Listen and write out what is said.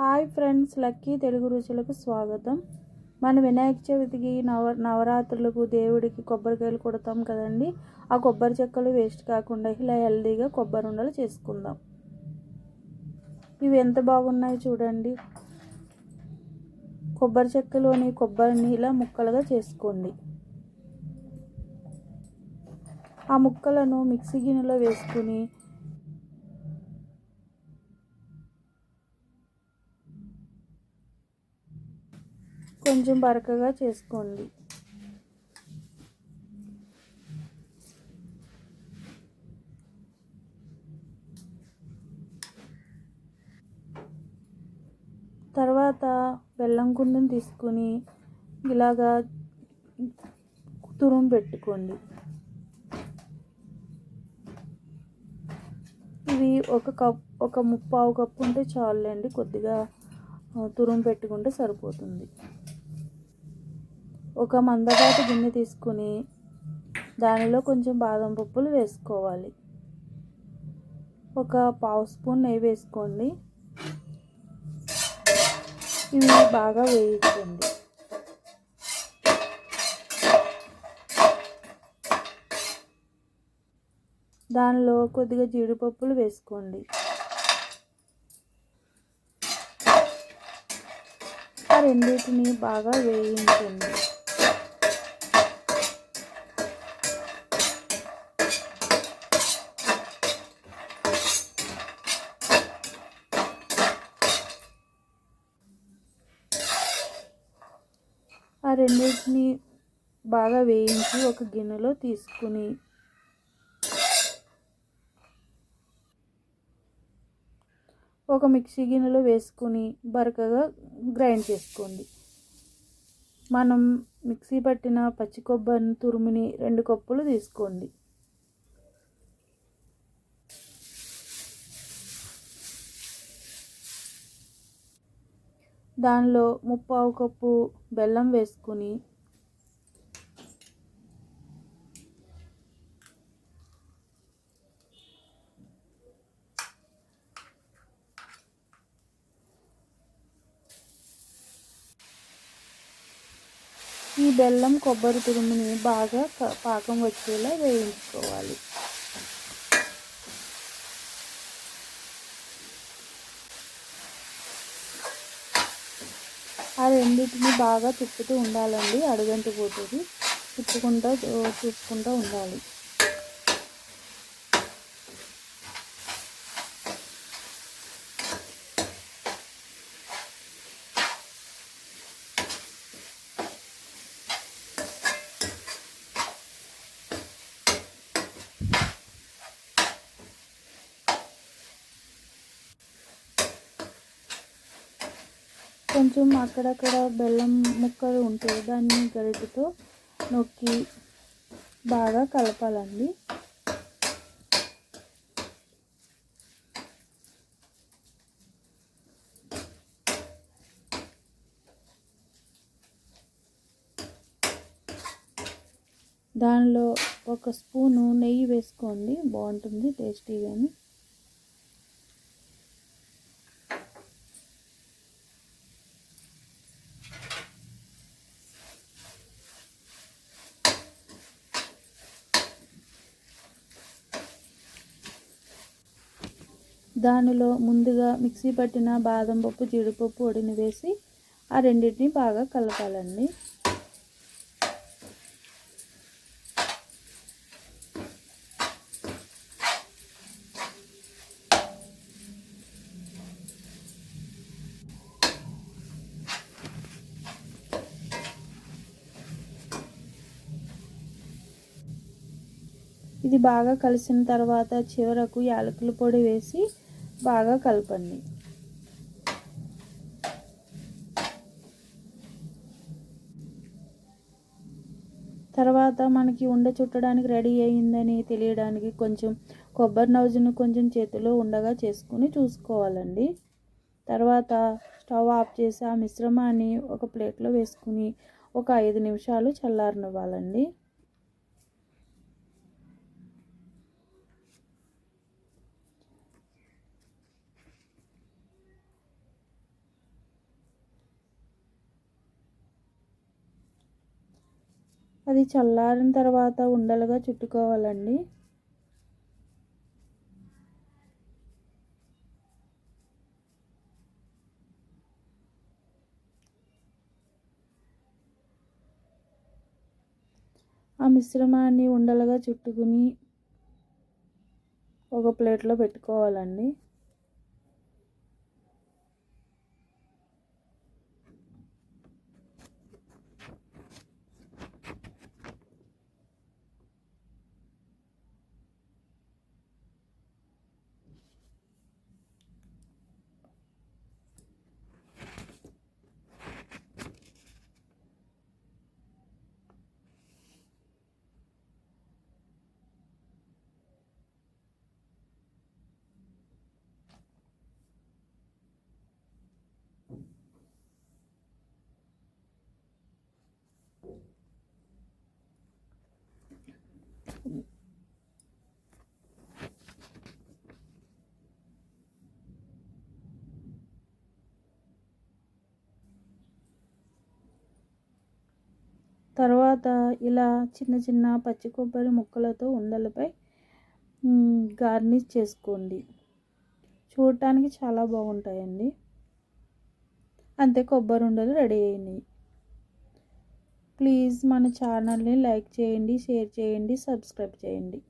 Hi friends lucky Telugu రుచులకు స్వాగతం. మన వినాయక చవితికి నవ నవరాత్రులకు దేవుడికి కొబ్బరికాయలు కొడతాం కదండి. ఆ కొబ్బరి చెక్కలు వేస్ట్ కాకుండా ఇలా హెల్దీగా కొబ్బరి ఉండలు చేసుకుందాం. ఇవి ఎంత బాగున్నాయో చూడండి. కొబ్బరి చెక్కలోని కొబ్బరిని ఇలా ముక్కలుగా చేసుకోండి. ఆ ముక్కలను మిక్సీ గిన్నెలో వేసుకుని కొంచెం బరకగా చేసుకోండి. తర్వాత బెల్లం కుండను తీసుకుని ఇలాగా తురుము పెట్టుకోండి. ఇవి ఒక కప్ ఒక ముప్పావు కప్పు ఉంటే చాలండి కొద్దిగా తురుము పెట్టుకుంటే సరిపోతుంది. ఒక మందపాటి గిన్నె తీసుకుని దానిలో కొంచెం బాదం పప్పులు వేసుకోవాలి. ఒక పావు స్పూన్ నెయ్యి వేసుకోండి. ఇవి బాగా వేయించండి. దానిలో కొద్దిగా జీడిపప్పులు వేసుకోండి. ఆ రెండింటిని బాగా వేయించండి. రెండింటిని బాగా వేయించి ఒక గిన్నెలో తీసుకుని ఒక మిక్సీ గిన్నెలో వేసుకుని బరకగా గ్రైండ్ చేసుకోండి. మనం మిక్సీ పట్టిన పచ్చి కొబ్బరిని తురుముని రెండు కప్పులు తీసుకోండి. దానిలో ముప్పావు కప్పు బెల్లం వేసుకుని ఈ బెల్లం కొబ్బరి తురుముని బాగా పాకం వచ్చేలా వేయించుకోవాలి. ఆ రెండింటిని బాగా తిప్పుతూ ఉండాలండి. అడుగంటి పోతుంది. తిప్పుకుంటూ చూసుకుంటూ ఉండాలి. కొంచెం అక్కడక్కడ బెల్లం ముక్కలు ఉంటాయి దాన్ని గరిటతో నొక్కి బాగా కలపాలండి. దానిలో ఒక స్పూను నెయ్యి వేసుకోండి. బాగుంటుంది టేస్టీగాని. దానిలో ముందుగా మిక్సీ పట్టిన బాదం పప్పు జీడిపప్పు పొడిని వేసి ఆ రెండింటిని బాగా కలపాలండి. ఇది బాగా కలిసిన తర్వాత చివరకు యాలకుల పొడి వేసి బాగా కలపండి. తర్వాత మనకి ఉండ చుట్టడానికి రెడీ అయిందని తెలియడానికి కొంచెం కొబ్బరి నౌజును కొంచెం చేతిలో ఉండగా చేసుకుని చూసుకోవాలండి. తర్వాత స్టవ్ ఆఫ్ చేసి ఆ మిశ్రమాన్ని ఒక ప్లేట్లో వేసుకుని ఒక ఐదు నిమిషాలు చల్లారనివ్వాలండి. అది చల్లారిన తర్వాత ఉండలుగా చుట్టుకోవాలండి. ఆ మిశ్రమాన్ని ఉండలుగా చుట్టుకుని ఒక ప్లేట్లో పెట్టుకోవాలండి. తర్వాత ఇలా చిన్న చిన్న పచ్చి కొబ్బరి ముక్కలతో ఉండలపై గార్నిష్ చేసుకోండి. చూడటానికి చాలా బాగుంటాయండి. అంతే కొబ్బరి ఉండలు రెడీ అయినాయి. ప్లీజ్ మన ఛానల్ని లైక్ చేయండి షేర్ చేయండి సబ్స్క్రైబ్ చేయండి.